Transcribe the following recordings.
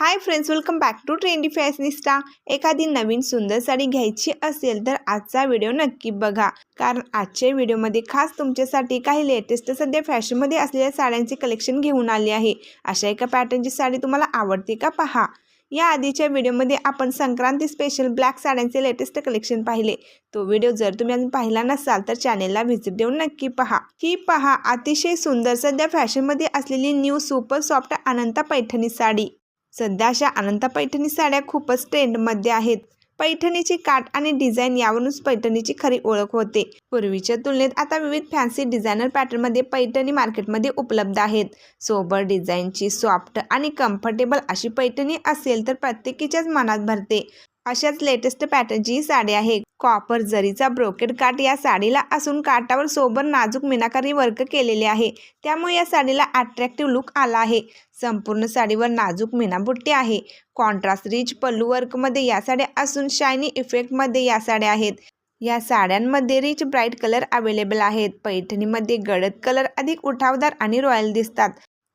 Hi friends welcome back to trendy fashionista एखादी नवीन सुंदर साडी घ्यायची असेल तर आजचा व्हिडिओ नक्की बघा. कारण आजच्या व्हिडिओमध्ये खास तुमच्यासाठी काही लेटेस्ट सध्या फॅशनमध्ये असलेल्या साड्यांचे कलेक्शन घेऊन आले आहे. अशा एका पॅटर्नची साडी तुम्हाला आवडते का पहा. या आधीच्या व्हिडिओमध्ये आपण संक्रांती स्पेशल ब्लॅक साड्यांचे लेटेस्ट कलेक्शन पाहिले. तो व्हिडिओ जर तुम्ही अजून पाहिला नसाल तर चॅनेलला व्हिजिट देऊन नक्की पहा. ही पहा अतिशय सुंदर सध्या फॅशनमध्ये असलेली new super soft Ananta Paithani sari. सध्या अशा अनंता पैठणी साड्या खूपच ट्रेंडमध्ये आहेत. पैठणीची काठ आणि डिझाईन यावरूनच पैठणीची खरी ओळख होते. पूर्वीच्या तुलनेत आता विविध फॅन्सी डिझायनर पॅटर्नमध्ये पैठणी मार्केटमध्ये उपलब्ध आहेत. सोबर डिझाईनची सॉफ्ट आणि कम्फर्टेबल अशी पैठणी असेल तर प्रत्येकीच्याच मनात भरते. अशाच लेटेस्ट पॅटर्नची ही साडी आहे. कॉपर जरीचा ब्रोकेड काठ या साडीला असून काठावर सोबर नाजूक मिनाकारी वर्क केलेले आहे. त्यामुळे या साडीला अट्रॅक्टिव्ह लुक आला आहे. संपूर्ण साडीवर नाजूक मीनाबुट्टी आहे. कॉन्ट्रास्ट रिच पल्लू वर्कमध्ये या साड्या असून शायनी इफेक्टमध्ये या साड्या आहेत. या साड्यांमध्ये रिच ब्राईट कलर अवेलेबल आहेत. पैठणीमध्ये गडद कलर अधिक उठावदार आणि रॉयल दिसतात.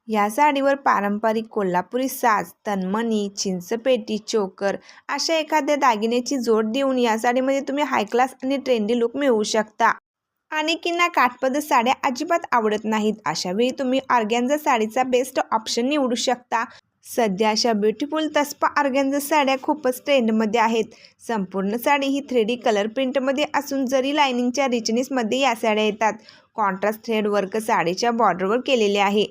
या साडीवर पारंपरिक कोल्हापुरी साज तन्मणी चिंचपेटी चोकर अशा एखाद्या दागिन्याची जोड देऊन या साडीमध्ये तुम्ही हाय क्लास आणि ट्रेंडी लुक मिळवू शकता. आणि किंना काठपदर साड्या अजिबात आवडत नाहीत अशावेळी तुम्ही ऑर्गॅन्झा साडीचा बेस्ट ऑप्शन निवडू शकता. सध्या अशा ब्युटिफुल तस्पा ऑर्गॅन्झा साड्या खूपच ट्रेंडमध्ये आहेत. संपूर्ण साडी ही थ्रेडी कलर प्रिंटमध्ये असून जरी लायनिंगच्या रिचनेसमध्ये या साड्या येतात कॉन्ट्रास्ट थ्रेड वर्क साडीच्या बॉर्डरवर केलेले आहे.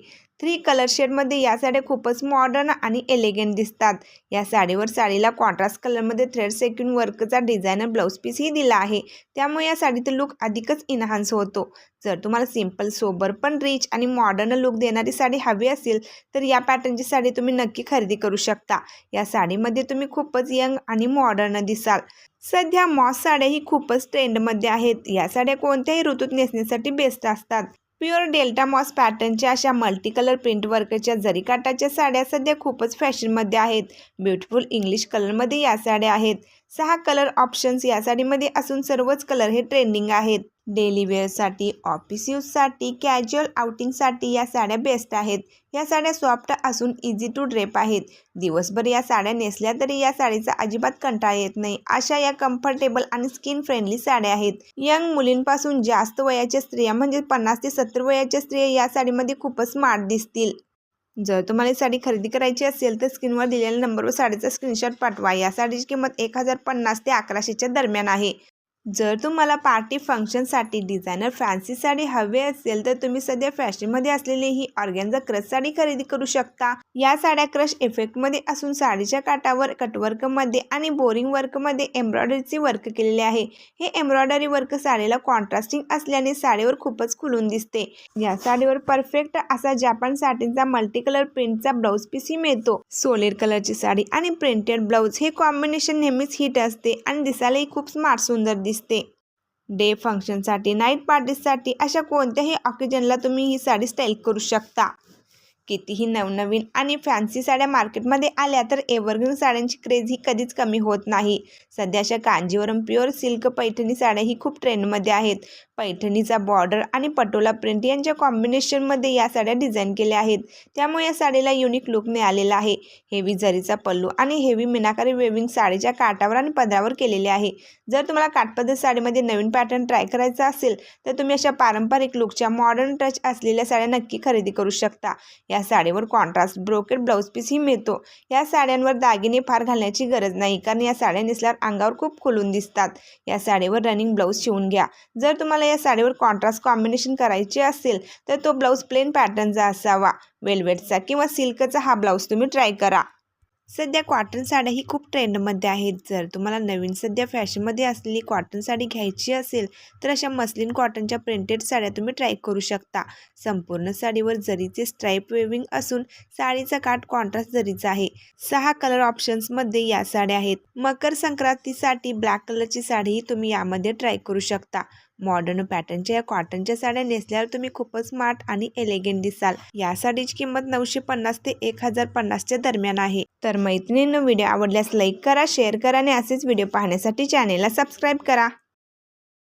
थ्री कलर शेडमध्ये या साड्या खूपच मॉडर्न आणि एलिगंट दिसतात. या साडीवर साडीला कॉन्ट्रास्ट कलरमध्ये थ्रेड सेक्युन वर्कचा डिझायनर ब्लाऊज पीसही दिला आहे. त्यामुळे या साडीचा लुक अधिकच इन्हान्स होतो. जर तुम्हाला सिंपल सोबर पण रिच आणि मॉडर्न लुक देणारी साडी हवी असेल तर या पॅटर्नची साडी तुम्ही नक्की खरेदी करू शकता. या साडीमध्ये तुम्ही खूपच यंग आणि मॉडर्न दिसाल. सध्या मॉस साड्याही खूपच ट्रेंडमध्ये आहेत. या साड्या कोणत्याही ऋतूत नेसण्यासाठी बेस्ट असतात. प्युअर डेल्टा मॉस पॅटर्नच्या अशा मल्टी कलर प्रिंट वर्कच्या जरीकाठाच्या साड्या सध्या खूपच फॅशनमध्ये आहेत. ब्युटिफुल इंग्लिश कलरमध्ये या साड्या आहेत. सहा कलर ऑप्शन्स या साडीमध्ये असून सर्वच कलर हे ट्रेंडिंग आहेत. डेली वेअरसाठी ऑफिस यूजसाठी कॅज्युअल आउटिंगसाठी या साड्या बेस्ट आहेत. या साड्या सॉफ्ट असून इझी टू ड्रेप आहेत. दिवसभर या साड्या नेसल्या तरी या साडीचा अजिबात कंटाळा येत नाही. अशा या कम्फर्टेबल आणि स्किन फ्रेंडली साड्या आहेत. यंग मुलींपासून जास्त वयाच्या स्त्रिया म्हणजे पन्नास ते सत्तर वयाच्या स्त्रिया या साडीमध्ये खूपच स्मार्ट दिसतील. जर तुम्हाला ही साडी खरेदी करायची असेल तर स्क्रीनवर दिलेल्या नंबरवर साडीचा स्क्रीनशॉट पाठवा. या साडीची किंमत एक हजार पन्नास ते अकराशेच्या दरम्यान आहे. जर तुम्हाला पार्टी फंक्शनसाठी डिझायनर फॅन्सी साडी हवी असेल तर तुम्ही सध्या फॅशनमध्ये असलेली ही ऑर्गॅन्झा क्रश साडी खरेदी करू शकता. या साड्या क्रश इफेक्टमध्ये असून साडीच्या काठावर कटवर्कमध्ये आणि बोरिंग वर्कमध्ये एम्ब्रॉयडरीचे वर्क केलेले आहे. हे एम्ब्रॉयडरी वर्क साडीला कॉन्ट्रास्टिंग असल्याने साडीवर खूपच खुलून दिसते. या साडीवर परफेक्ट असा जापान साठीचा मल्टी कलर प्रिंटचा ब्लाऊज पीसही मिळतो. सोलेर कलरची साडी आणि प्रिंटेड ब्लाऊज हे कॉम्बिनेशन नेहमीच हिट असते आणि दिसायलाही खूप स्मार्ट सुंदर दिसते. दिसते. डे फंक्शनसाठी नाईट पार्टीसाठी अशा कोणत्याही ऑकेजनला तुम्ही ही साडी स्टाईल करू शकता. कितीही नवनवीन आणि फॅन्सी साड्या मार्केटमध्ये आल्या तर एव्हरग्रीन साड्यांची क्रेज ही कधीच कमी होत नाही. सध्याच्या कांजीवरम प्युअर सिल्क पैठणी साड्या ही खूप ट्रेंडमध्ये आहेत. पैठणीचा बॉर्डर आणि पटोला प्रिंट यांच्या कॉम्बिनेशनमध्ये या साड्या डिझाईन केल्या आहेत. त्यामुळे या साडीला युनिक लुक मिळालेला आहे. हेवी जरीचा पल्लू आणि हेवी मिनाकारी वेविंग साडीच्या काठावर आणि पदरावर केलेले आहे. जर तुम्हाला काठपद्धत साडीमध्ये नवीन पॅटर्न ट्राय करायचा असेल तर तुम्ही अशा पारंपरिक लुकच्या मॉडर्न टच असलेल्या साड्या नक्की खरेदी करू शकता. या साडीवर कॉन्ट्रास्ट ब्रोकेड ब्लाऊज पीसही मिळतो. या साड्यांवर दागिने फार घालण्याची गरज नाही कारण या साड्या नेसल्यावर अंगावर खूप खुलून दिसतात. या साडीवर रनिंग ब्लाऊज शिवून घ्या. जर तुम्हाला या साडीवर कॉन्ट्रास्ट कॉम्बिनेशन करायचे असेल तर तो ब्लाऊज प्लेन पॅटर्नचा असावा. वेलवेटचा किंवा सिल्कचा हा ब्लाऊज तुम्ही ट्राय करा. सध्या कॉटन साड्या ही खूप ट्रेंडमध्ये आहेत. जर तुम्हाला नवीन सध्या फॅशनमध्ये असलेली कॉटन साडी घ्यायची असेल तर अशा मस्लिन कॉटनच्या प्रिंटेड साड्या तुम्ही ट्राय करू शकता. संपूर्ण साडीवर जरीचे स्ट्राईप वेविंग असून साडीचा काठ कॉन्ट्रास्ट जरीचा आहे सहा कलर ऑप्शन्समध्ये या साड्या आहेत. मकर संक्रांतीसाठी ब्लॅक कलरची साडीही तुम्ही यामध्ये ट्राय करू शकता. मॉडर्न पॅटर्नच्या या कॉटनच्या साड्या नेसल्यावर तुम्ही खूपच स्मार्ट आणि एलिगंट दिसाल. या साडीची किंमत नऊशे पन्नास ते एक हजार पन्नासच्या दरम्यान आहे. तर मैत्रिणींनो व्हिडिओ आवडल्यास लाईक करा शेअर करा आणि असेच व्हिडिओ पाहण्यासाठी चॅनेलला सबस्क्राईब करा.